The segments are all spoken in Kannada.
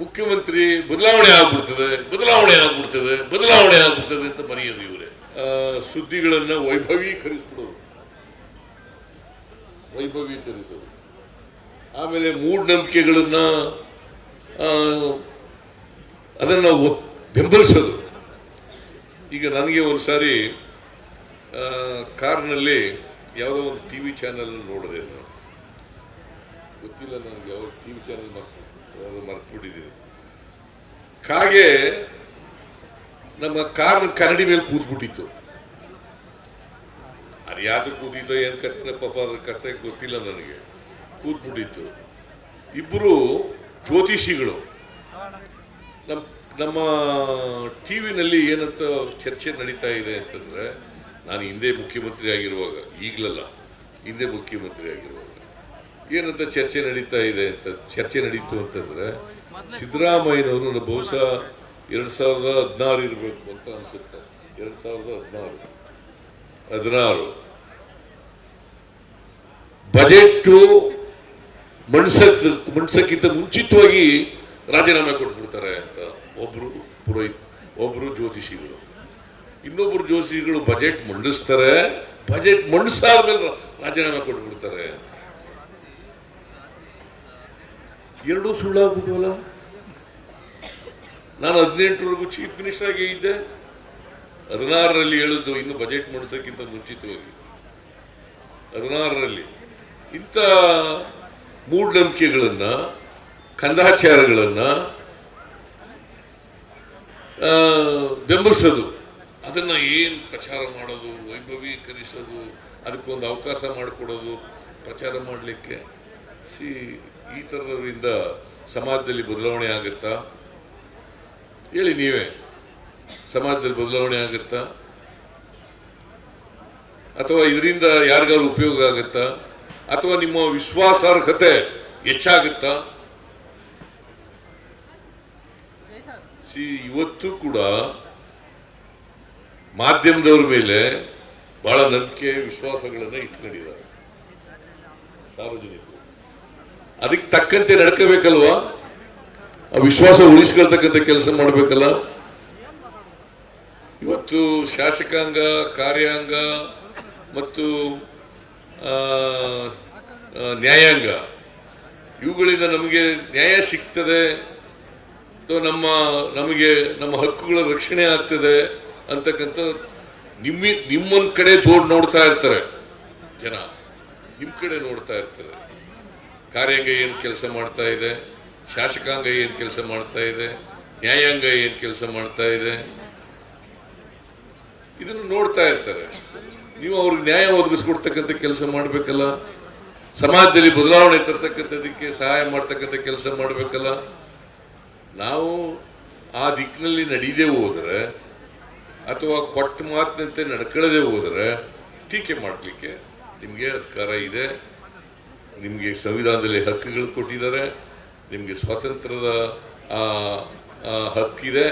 ಮುಖ್ಯಮಂತ್ರಿ ಬದಲಾವಣೆ ಆಗ್ಬಿಡ್ತದೆ ಬದಲಾವಣೆ ಆಗ್ಬಿಡ್ತದೆ ಬದಲಾವಣೆ ಆಗ್ಬಿಡ್ತದೆ ಅಂತ ಬರೆಯೋದು ಇವರೇ. ಸುದ್ದಿಗಳನ್ನ ವೈಭವೀಕರಿಸ್ಬಿಡೋದು ವೈಭವೀಕರಿಸೋದು. ಆಮೇಲೆ ಮೂಢನಂಬಿಕೆಗಳನ್ನ ಅದನ್ನು ಬೆಂಬಲಿಸೋದು. ಈಗ ನನಗೆ ಒಂದು ಸಾರಿ ಕಾರ್ನಲ್ಲಿ ಯಾವುದೋ ಒಂದು ಟಿ ವಿ ಚಾನಲ್ ನೋಡಿದೆ ನಾನು. ಗೊತ್ತಿಲ್ಲ ನನಗೆ ಯಾವ ಟಿ ವಿ ಚಾನಲ್ ಯಾವ್ದೋ ಮರ್ತು ಬಿಟ್ಟಿದ್ದೀನಿ ಕಾಗೆ ನಮ್ಮ ಕಾರ್ ಕನ್ನಡಿ ಮೇಲೆ ಕೂತ್ಬಿಟ್ಟಿತ್ತು. ಅದು ಯಾರು ಕೂತಿದ್ದೋ ಏನು ಕತ್ತೆ ಪಾಪ ಅದ್ರ ಕತೆ ಗೊತ್ತಿಲ್ಲ ನನಗೆ. ಕೂತ್ಬಿಟ್ಟಿತ್ತು. ಇಬ್ಬರು ಜ್ಯೋತಿಷಿಗಳು. ನಮ್ಮ ನಮ್ಮ ಟಿ ವಿನಲ್ಲಿ ಏನಂತ ಚರ್ಚೆ ನಡೀತಾ ಇದೆ ಅಂತಂದ್ರೆ, ನಾನು ಹಿಂದೆ ಮುಖ್ಯಮಂತ್ರಿ ಆಗಿರುವಾಗ, ಈಗಲಲ್ಲ, ಹಿಂದೆ ಮುಖ್ಯಮಂತ್ರಿ ಆಗಿರುವಾಗ ಏನಂತ ಚರ್ಚೆ ನಡೀತಾ ಇದೆ ಅಂತ, ಚರ್ಚೆ ನಡೀತು ಅಂತಂದ್ರೆ ಸಿದ್ದರಾಮಯ್ಯನವರು ಬಹುಶಃ ಎರಡ್ ಸಾವಿರದ ಹದಿನಾರು ಇರಬೇಕು ಅಂತ ಅನ್ಸುತ್ತೆ. ಎರಡ್ ಸಾವಿರದ ಹದಿನಾರು ಹದಿನಾರು. ಬಜೆಟ್ ಮಣ್ಸಕ್ ಮಣ್ಸಕ್ಕಿಂತ ಮುಂಚಿತವಾಗಿ ರಾಜೀನಾಮೆ ಕೊಟ್ಬಿಡ್ತಾರೆ ಅಂತ ಒಬ್ರು ಪುರೋಹಿತ್, ಒಬ್ರು ಜ್ಯೋತಿಷಿಗಳು. ಇನ್ನೊಬ್ರು ಜ್ಯೋತಿಷಿಗಳು ಬಜೆಟ್ ಮಂಡಿಸ್ತಾರೆ, ಬಜೆಟ್ ಮಂಡಿಸಾದ್ಮೇಲೆ ರಾಜೀನಾಮೆ ಕೊಟ್ಬಿಡ್ತಾರೆ ಎರಡೂ ಸುಳ್ಳಾಗ್ಬಿಟ್ವಲ್ಲ ನಾನು ಹದಿನೆಂಟರವರೆಗೂ ಚೀಫ್ ಮಿನಿಸ್ಟರ್ ಆಗಿ ಇದ್ದೆ. ಹದಿನಾರರಲ್ಲಿ ಹೇಳಿದ್ದು ಇನ್ನು ಬಜೆಟ್ ಮಾಡಿಸೋಕ್ಕಿಂತ ಮುಂಚಿತವಾಗಿ. ಹದಿನಾರರಲ್ಲಿ. ಇಂಥ ಮೂಢನಂಬಿಕೆಗಳನ್ನು, ಕಂದಾಚಾರಗಳನ್ನು ಬೆಂಬಲಿಸೋದು. ಅದನ್ನು ಏನು ಪ್ರಚಾರ ಮಾಡೋದು, ವೈಭವೀಕರಿಸೋದು, ಅದಕ್ಕೊಂದು ಅವಕಾಶ ಮಾಡಿಕೊಡೋದು, ಪ್ರಚಾರ ಮಾಡಲಿಕ್ಕೆ. ಸಿ ಈ ಥರದಿಂದ ಸಮಾಜದಲ್ಲಿ ಬದಲಾವಣೆ ಆಗುತ್ತಾ? ಹೇಳಿ ನೀವೇ. ಸಮಾಜದಲ್ಲಿ ಬದಲಾವಣೆ ಆಗುತ್ತಾ? ಅಥವಾ ಇದರಿಂದ ಯಾರಿಗಾದ್ರು ಉಪಯೋಗ ಆಗುತ್ತಾ? ಅಥವಾ ನಿಮ್ಮ ವಿಶ್ವಾಸಾರ್ಹತೆ ಹೆಚ್ಚಾಗುತ್ತಾ? ಸಿ, ಇವತ್ತು ಕೂಡ ಮಾಧ್ಯಮದವ್ರ ಮೇಲೆ ಬಹಳ ನಂಬಿಕೆ, ವಿಶ್ವಾಸಗಳನ್ನ ಇಟ್ಕೊಂಡಿದ್ದಾರೆ. ಸಾರ್ವಜನಿಕರು. ಅದಕ್ಕೆ ತಕ್ಕಂತೆ ನಡ್ಕೋಬೇಕಲ್ವಾ? ಆ ವಿಶ್ವಾಸ ಉಳಿಸ್ಕೊಳ್ತಕ್ಕಂಥ ಕೆಲಸ ಮಾಡಬೇಕಲ್ಲ? ಇವತ್ತು ಶಾಸಕಾಂಗ, ಕಾರ್ಯಾಂಗ ಮತ್ತು ನ್ಯಾಯಾಂಗ, ಇವುಗಳಿಂದ ನಮಗೆ ನ್ಯಾಯ ಸಿಗ್ತದೆ. ಅಥವಾ ನಮ್ಮ, ನಮಗೆ, ನಮ್ಮ ಹಕ್ಕುಗಳ ರಕ್ಷಣೆ ಆಗ್ತದೆ ಅಂತಕ್ಕಂಥ ನಿಮ್ಮ ನಿಮ್ಮೊಂದು ಕಡೆ ತೋಡ್ ನೋಡ್ತಾ ಇರ್ತಾರೆ ಜನ. ನಿಮ್ಮ ಕಡೆ ನೋಡ್ತಾ ಇರ್ತಾರೆ. ಕಾರ್ಯಾಂಗ ಏನು ಕೆಲಸ ಮಾಡ್ತಾ ಇದೆ, ಶಾಸಕಾಂಗ ಏನು ಕೆಲಸ ಮಾಡ್ತಾ ಇದೆ, ನ್ಯಾಯಾಂಗ ಏನು ಕೆಲಸ ಮಾಡ್ತಾ ಇದೆ, ಇದನ್ನು ನೋಡ್ತಾ ಇರ್ತಾರೆ. ನೀವು ಅವ್ರಿಗೆ ನ್ಯಾಯ ಒದಗಿಸ್ಕೊಡ್ತಕ್ಕಂಥ ಕೆಲಸ ಮಾಡಬೇಕಲ್ಲ, ಸಮಾಜದಲ್ಲಿ ಬದಲಾವಣೆ ತರ್ತಕ್ಕಂಥದಕ್ಕೆ ಸಹಾಯ ಮಾಡ್ತಕ್ಕಂಥ ಕೆಲಸ ಮಾಡಬೇಕಲ್ಲ. ನಾವು ಆ ದಿಕ್ಕಿನಲ್ಲಿ ನಡೀದೇ ಹೋದರೆ, ಅಥವಾ ಕೊಟ್ಟ ಮಾತಿನಂತೆ ನಡ್ಕೊಳ್ಳದೆ ಹೋದರೆ, ಟೀಕೆ ಮಾಡಲಿಕ್ಕೆ ನಿಮಗೆ ಅಧಿಕಾರ ಇದೆ. ನಿಮಗೆ ಸಂವಿಧಾನದಲ್ಲಿ ಹಕ್ಕುಗಳು ಕೊಟ್ಟಿದ್ದಾರೆ, ನಿಮಗೆ ಸ್ವಾತಂತ್ರ್ಯದ ಹಕ್ಕಿದೆ,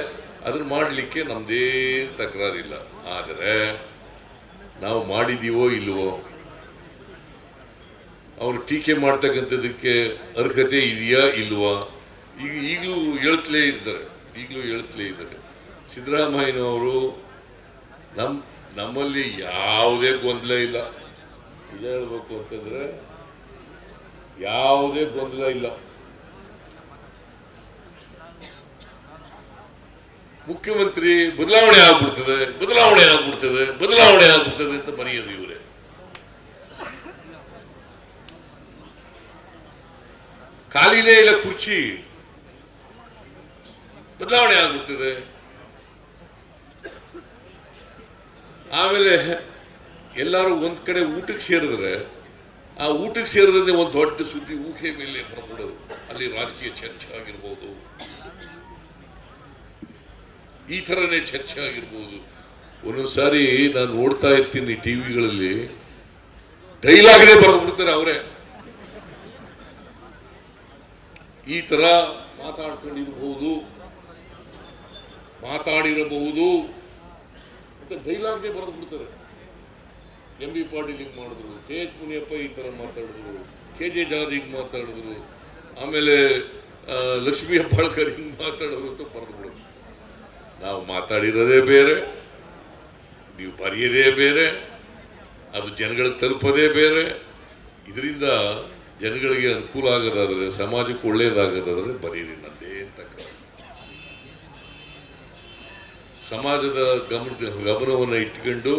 ಅದನ್ನು ಮಾಡಲಿಕ್ಕೆ ನಮ್ಮದೇ ತಕರಾರಿಲ್ಲ. ಆದರೆ ನಾವು ಮಾಡಿದೀವೋ ಇಲ್ಲವೋ ಅವರು ಟೀಕೆ ಮಾಡ್ತಕ್ಕಂಥದ್ದಕ್ಕೆ ಅರ್ಹತೆ ಇದೆಯಾ ಇಲ್ವಾ, ಈಗ ಈಗಲೂ ಹೇಳ್ತಲೇ ಇದ್ದಾರೆ, ಈಗಲೂ ಹೇಳ್ತಲೇ ಇದ್ದಾರೆ. ಸಿದ್ದರಾಮಯ್ಯನವರು ನಮ್ಮ ನಮ್ಮಲ್ಲಿ ಯಾವುದೇ ಗೊಂದಲ ಇಲ್ಲ. ಇದು ಹೇಳಬೇಕು ಅಂತಂದ್ರೆ ಯಾವುದೇ ಗೊಂದಲ ಇಲ್ಲ ಮುಖ್ಯಮಂತ್ರಿ ಬದಲಾವಣೆ ಆಗ್ಬಿಡ್ತದೆ ಬದಲಾವಣೆ ಆಗ್ಬಿಡ್ತದೆ ಬದಲಾವಣೆ ಆಗ್ಬಿಡ್ತದೆ ಅಂತ ಬರೆಯೋದು ಇವರೇ ಖಾಲಿನೇ ಇಲ್ಲ ಕುರ್ಚಿ ಬದಲಾವಣೆ ಆಗ್ಬಿಡ್ತದೆ ಆಮೇಲೆ ಎಲ್ಲರೂ ಒಂದ್ ಕಡೆ ಊಟಕ್ಕೆ ಸೇರಿದ್ರೆ ಆ ಊಟಕ್ಕೆ ಸೇರಿದ್ರೆ ಒಂದು ದೊಡ್ಡ ಸುದ್ದಿ ಊಹೆ ಮೇಲೆ ಹೊರಬಿಡೋದು. ಅಲ್ಲಿ ರಾಜಕೀಯ ಚರ್ಚೆ ಆಗಿರ್ಬೋದು. ಈ ಥರನೇ ಚರ್ಚೆ ಆಗಿರ್ಬೋದು. ಒಂದೊಂದ್ಸಾರಿ ನಾನು ನೋಡ್ತಾ ಇರ್ತೀನಿ ಟಿವಿಗಳಲ್ಲಿ. ಡೈಲಾಗ್ನೇ ಬರೆದು ಬಿಡ್ತಾರೆ ಅವರೇ. ಈ ತರ ಮಾತಾಡ್ಕೊಂಡಿರಬಹುದು ಮಾತಾಡಿರಬಹುದು. ಅಂತ ಡೈಲಾಗ್ನೇ ಬರೆದು ಬಿಡ್ತಾರೆ ಎಂ ಬಿ ಪಾಟೀಲ್ ಹಿಂಗೆ ಮಾಡಿದ್ರು, ಕೆ ಎಚ್ ಮುನಿಯಪ್ಪ ಈ ಥರ ಮಾತಾಡಿದ್ರು, ಕೆ ಜೆ ಜಾರ್ಜ್ ಹಿಂಗೆ ಮಾತಾಡಿದ್ರು, ಆಮೇಲೆ ಲಕ್ಷ್ಮೀ ಹೆಬ್ಬಾಳ್ಕರ್ ಹಿಂಗೆ ಮಾತಾಡೋದು ಅಂತ ಬರೆದು ಬಿಡೋದು ನಾವು ಮಾತಾಡಿರೋದೇ ಬೇರೆ, ನೀವು ಬರೆಯೋದೇ ಬೇರೆ, ಅದು ಜನಗಳಿಗೆ ತಲುಪೋದೇ ಬೇರೆ. ಇದರಿಂದ ಜನಗಳಿಗೆ ಅನುಕೂಲ ಆಗೋದಾದರೆ, ಸಮಾಜಕ್ಕೆ ಒಳ್ಳೆಯದಾಗೋದಾದರೆ ಬರೀರಿ ನಂದೇ ಅಂತ ಸಮಾಜದ ಗಮನ, ಗಮನವನ್ನು ಇಟ್ಕೊಂಡು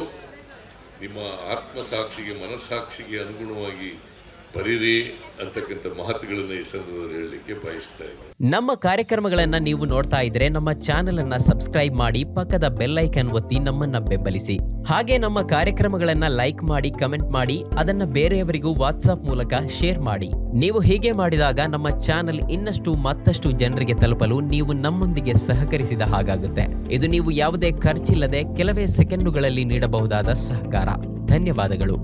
ನಿಮ್ಮ ಆತ್ಮಸಾಕ್ಷಿಗೆ ಮನಸ್ಸಾಕ್ಷಿಗೆ ಅನುಗುಣವಾಗಿ ಬರೀರಿ ಅಂತಕ್ಕಂಥ ಮಹತ್ವಗಳನ್ನು ಈ ಸಂದರ್ಭದಲ್ಲಿ ಹೇಳಲಿಕ್ಕೆ ಬಯಸ್ತಾ ಇದ್ದೀನಿ. ನಮ್ಮ ಕಾರ್ಯಕ್ರಮಗಳನ್ನು ನೀವು ನೋಡ್ತಾ ಇದ್ರೆ ನಮ್ಮ ಚಾನೆಲ್ ಅನ್ನ ಸಬ್ಸ್ಕ್ರೈಬ್ ಮಾಡಿ ಪಕ್ಕದ ಬೆಲ್ ಐಕನ್ ಒತ್ತಿ ನಮ್ಮನ್ನ ಬೆಂಬಲಿಸಿ. ಹಾಗೆ ನಮ್ಮ ಕಾರ್ಯಕ್ರಮಗಳನ್ನ ಲೈಕ್ ಮಾಡಿ, ಕಮೆಂಟ್ ಮಾಡಿ, ಅದನ್ನ ಬೇರೆಯವರಿಗೂ ವಾಟ್ಸಾಪ್ ಮೂಲಕ ಶೇರ್ ಮಾಡಿ. ನೀವು ಹೀಗೆ ಮಾಡಿದಾಗ ನಮ್ಮ ಚಾನೆಲ್ ಇನ್ನಷ್ಟು ಮತ್ತಷ್ಟು ಜನರಿಗೆ ತಲುಪಲು ನೀವು ನಮ್ಮೊಂದಿಗೆ ಸಹಕರಿಸಿದ ಹಾಗಾಗುತ್ತೆ. ಇದು ನೀವು ಯಾವುದೇ ಖರ್ಚಿಲ್ಲದೆ ಕೆಲವೇ ಸೆಕೆಂಡುಗಳಲ್ಲಿ ನೀಡಬಹುದಾದ ಸಹಕಾರ. ಧನ್ಯವಾದಗಳು.